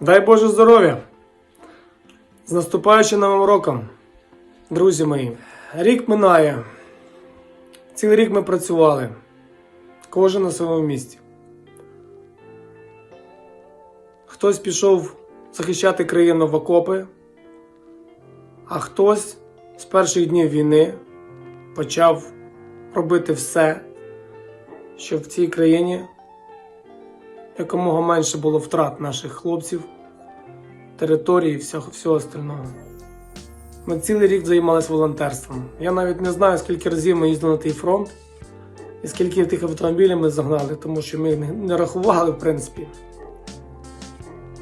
Дай Боже здоров'я! З наступаючим новим роком, друзі мої. Рік минає. Цілий рік ми працювали. Кожен на своєму місці. Хтось пішов захищати країну в окопи, а хтось з перших днів війни почав робити все, щоб в цій країні якомога менше було втрат наших хлопців, території і всього, всього остального. Ми цілий рік займалися волонтерством. Я навіть не знаю, скільки разів ми їздили на той фронт і скільки тих автомобілів ми загнали, тому що ми не рахували, в принципі.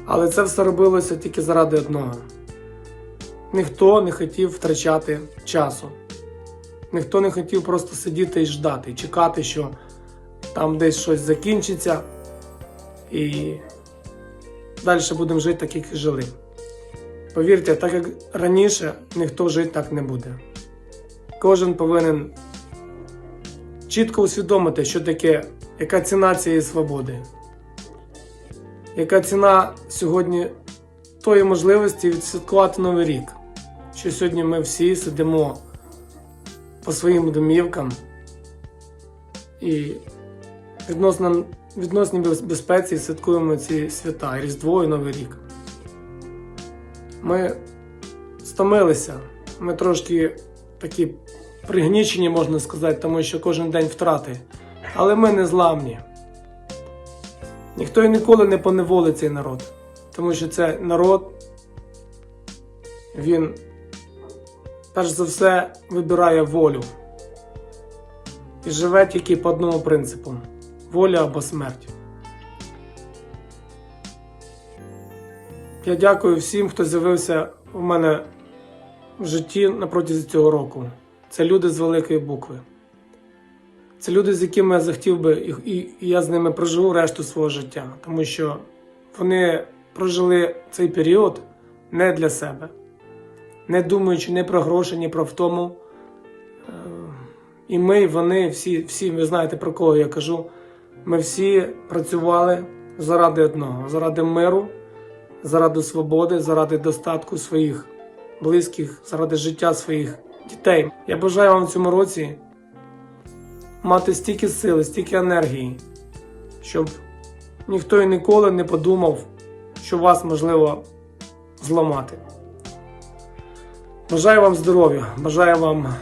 Але це все робилося тільки заради одного. Ніхто не хотів втрачати часу. Ніхто не хотів просто сидіти і ждати, чекати, що там десь щось закінчиться, і далі будемо жити так, як жили. Повірте, так як раніше ніхто жити так не буде. Кожен повинен чітко усвідомити, що таке, яка ціна цієї свободи, яка ціна сьогодні тої можливості відсвяткувати Новий рік. Що сьогодні ми всі сидимо по своїм домівкам і відносно, відносній безпеці святкуємо ці свята Різдво і Новий рік. Ми стомилися, ми трошки такі пригнічені, можна сказати, тому що кожен день втрати. Але ми не зламні. Ніхто і ніколи не поневолить цей народ, тому що це народ, він перш за все вибирає волю і живе тільки по одному принципу: воля або смерть. Я дякую всім, хто з'явився у мене в житті протязі цього року. Це люди з великої букви. Це люди, з якими я захотів би, і, і, і я з ними проживу решту свого життя, тому що вони прожили цей період не для себе, не думаючи ні про гроші, ні про втому. Е, І ми, вони, всі, всі, ви знаєте про кого я кажу. Ми всі працювали заради одного, заради миру, заради свободи, заради достатку своїх близьких, заради життя своїх дітей. Я бажаю вам в цьому році мати стільки сили, стільки енергії, щоб ніхто і ніколи не подумав, що вас можливо зламати. Бажаю вам здоров'я, бажаю вам.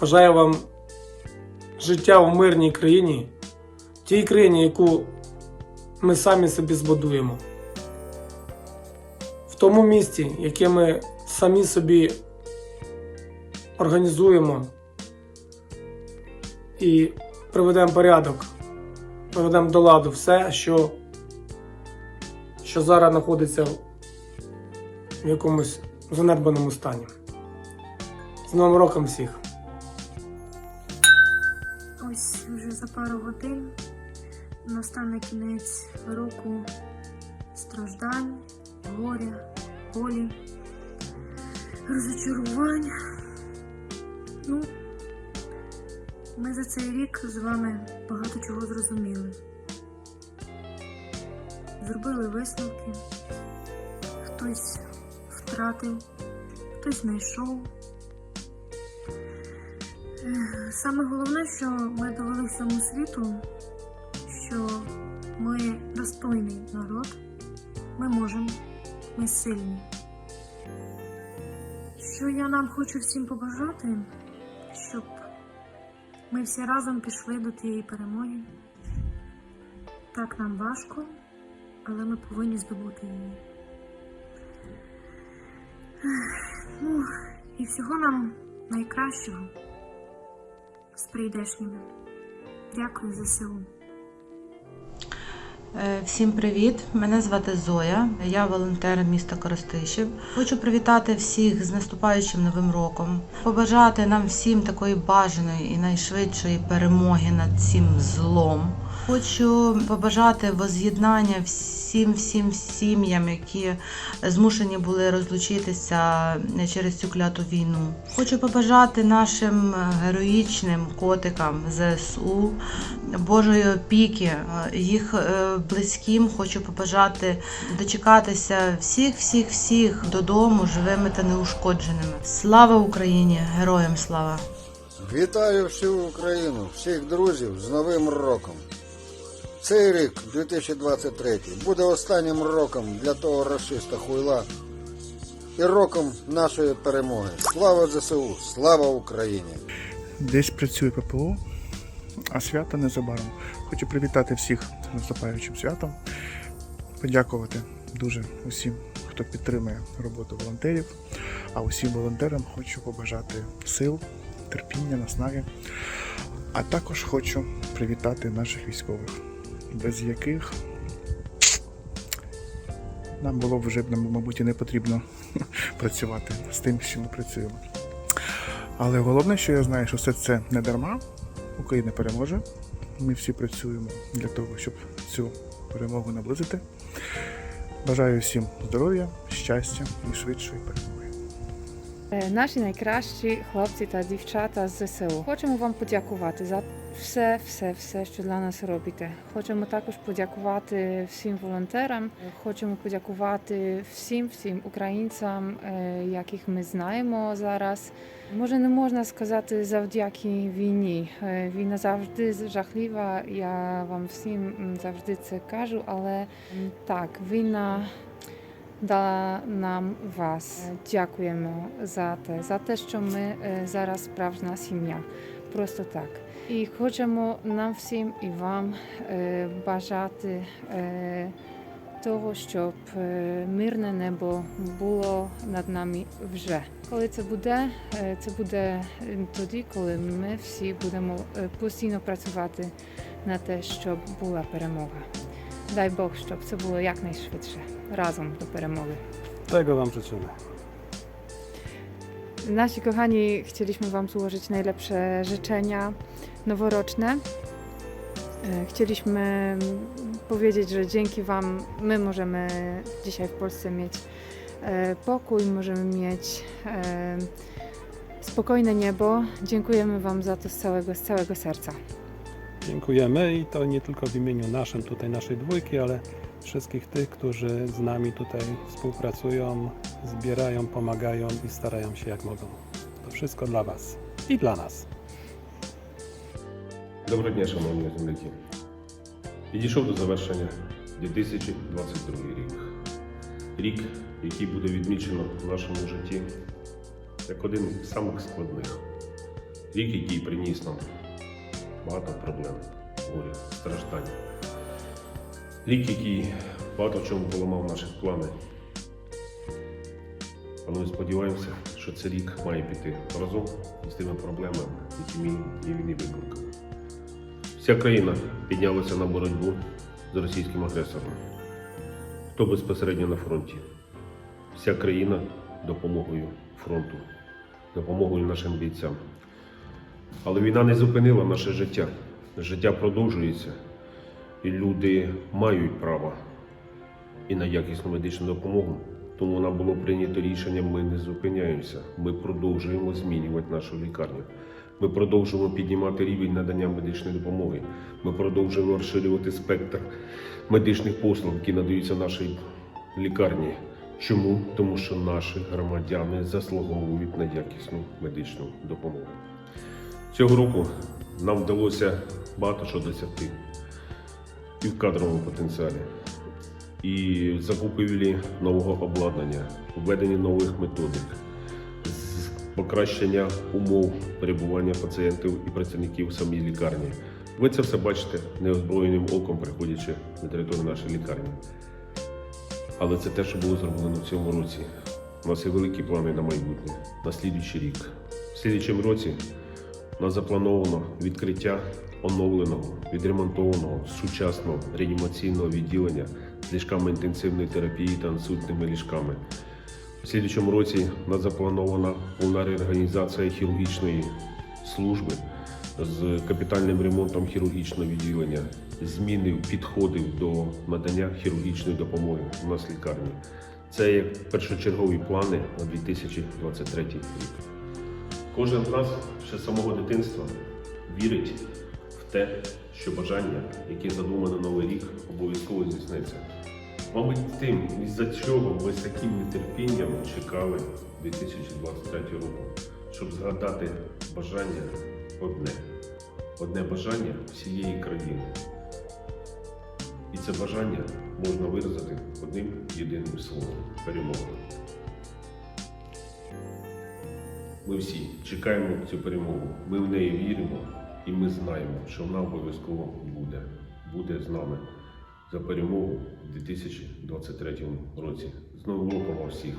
Бажаю вам життя в мирній країні, тій країні, яку ми самі собі збудуємо. В тому місті, яке ми самі собі організуємо і приведемо порядок, приведемо до ладу все, що, що зараз знаходиться в якомусь занедбаному стані. З Новим роком всіх! Пару годин настане кінець року страждань, горя, болі, розочарувань. Ну, ми за цей рік з вами багато чого зрозуміли. Зробили висновки, хтось втратив, хтось знайшов. Саме головне, що ми довели всьому світу, що ми достойний народ, ми можемо, ми сильні. Що я нам хочу всім побажати, щоб ми всі разом пішли до тієї перемоги. Так нам важко, але ми повинні здобути її. Ну, і всього нам найкращого з прийдешніми. Дякую за СУ. Е, Всім привіт! Мене звати Зоя. Я волонтер міста Коростишів. Хочу привітати всіх з наступаючим новим роком, побажати нам всім такої бажаної і найшвидшої перемоги над цим злом, Хочу побажати воз'єднання всім всім сім'ям, які змушені були розлучитися через цю кляту війну. Хочу побажати нашим героїчним котикам ЗСУ Божої опіки, їх е, близьким. Хочу побажати дочекатися всіх, всіх, всіх додому живими та неушкодженими. Слава Україні! Героям слава! Вітаю всю Україну, всіх друзів з Новим роком. Цей рік, 2023, буде останнім роком для того расиста хуйла і роком нашої перемоги. Слава ЗСУ, слава Україні! Десь працює ППО, а свято незабаром. Хочу привітати всіх з наступаючим святом, подякувати дуже усім, хто підтримує роботу волонтерів. А усім волонтерам хочу побажати сил, терпіння, наснаги. А також хочу привітати наших військових, без яких нам було б вже, мабуть, і не потрібно працювати з тим, що ми працюємо. Але головне, що я знаю, що все це не дарма. Україна переможе. Ми всі працюємо для того, щоб цю перемогу наблизити. Бажаю всім здоров'я, щастя і швидшої перемоги. Е, Наші найкращі хлопці та дівчата з ЗСУ. Хочемо вам подякувати за все, все, все, що для нас робите. Хочемо також подякувати всім волонтерам. Хочемо подякувати всім, всім українцям, е, яких ми знаємо зараз. Може, не можна сказати завдяки війні. Е, Війна завжди жахлива. Я вам всім завжди це кажу, але так, війна дала нам вас. Дякуємо за те, за те, що ми е, зараз справжня сім'я. Просто так. І хочемо нам всім і вам е, бажати е, того, щоб мирне небо було над нами вже. Коли це буде, це буде тоді, коли ми всі будемо постійно працювати на те, щоб була перемога. Дай Бог, щоб це було якнайшвидше разом do перемоги. Tego Wam życzymy. Nasi kochani, chcieliśmy Wam złożyć najlepsze życzenia noworoczne. E, Chcieliśmy mm, powiedzieć, że dzięki Wam my możemy dzisiaj w Polsce mieć e, pokój, możemy mieć e, spokojne niebo. Dziękujemy Wam za to z całego, z całego serca. Dziękujemy i to nie tylko w imieniu naszym, tutaj naszej dwójki, ale wszystkich tych, którzy z nami tutaj współpracują, zbierają, pomagają i starają się jak mogą. To wszystko dla Was i dla nas. Доброго дня, шановні земляки. Підійшов до завершення 2022 рік. Рік, який буде відмічено в нашому житті як один з самих складних. Рік, який приніс нам багато проблем, горя, страждань. Рік, який багато в чому поламав наші плани. Але ми сподіваємося, що цей рік має піти разом із тими проблемами, які він війни викликав. Вся країна піднялася на боротьбу з російським агресором. Хто безпосередньо на фронті? Вся країна допомогою фронту, допомогою нашим бійцям. Але війна не зупинила наше життя. Життя продовжується, і люди мають право і на якісну медичну допомогу. Тому нам було прийнято рішення, ми не зупиняємося. Ми продовжуємо змінювати нашу лікарню. Ми продовжуємо піднімати рівень надання медичної допомоги. Ми продовжуємо розширювати спектр медичних послуг, які надаються нашій лікарні. Чому? Тому що наші громадяни заслуговують на якісну медичну допомогу. Цього року нам вдалося багато що досягти і в кадровому потенціалі, і в закупівлі нового обладнання, введення нових методик, покращення умов перебування пацієнтів і працівників в самій лікарні. Ви це все бачите неозброєним оком, приходячи на територію нашої лікарні. Але це те, що було зроблено в цьому році. У нас є великі плани на майбутнє, на слідуючий рік. В слідуючому році у нас заплановано відкриття оновленого, відремонтованого, сучасного реанімаційного відділення з ліжками інтенсивної терапії та інсультними ліжками. У слідчому році запланована повна реорганізація хірургічної служби з капітальним ремонтом хірургічного відділення змінив підходів до надання хірургічної допомоги у нас лікарні. Це як першочергові плани на 2023 рік. Кожен з нас ще з самого дитинства вірить в те, що бажання, яке задумано новий рік, обов'язково здійсниться. Мабуть, тим, із-за чого ми з таким нетерпінням чекали 2023 року, щоб згадати бажання одне. Одне бажання всієї країни. І це бажання можна виразити одним єдиним словом перемога. Ми всі чекаємо цю перемогу. Ми в неї віримо і ми знаємо, що вона обов'язково буде. Буде з нами за перемогу у 2023 році. З Новим роком всіх!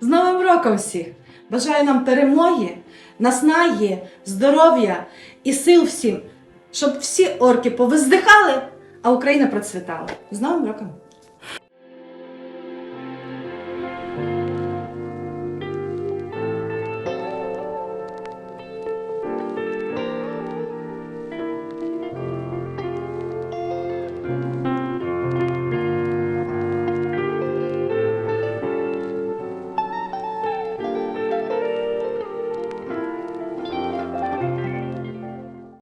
З Новим роком всіх! Бажаю нам перемоги, наснаги, здоров'я і сил всім, щоб всі орки повиздихали, а Україна процвітала. З Новим роком!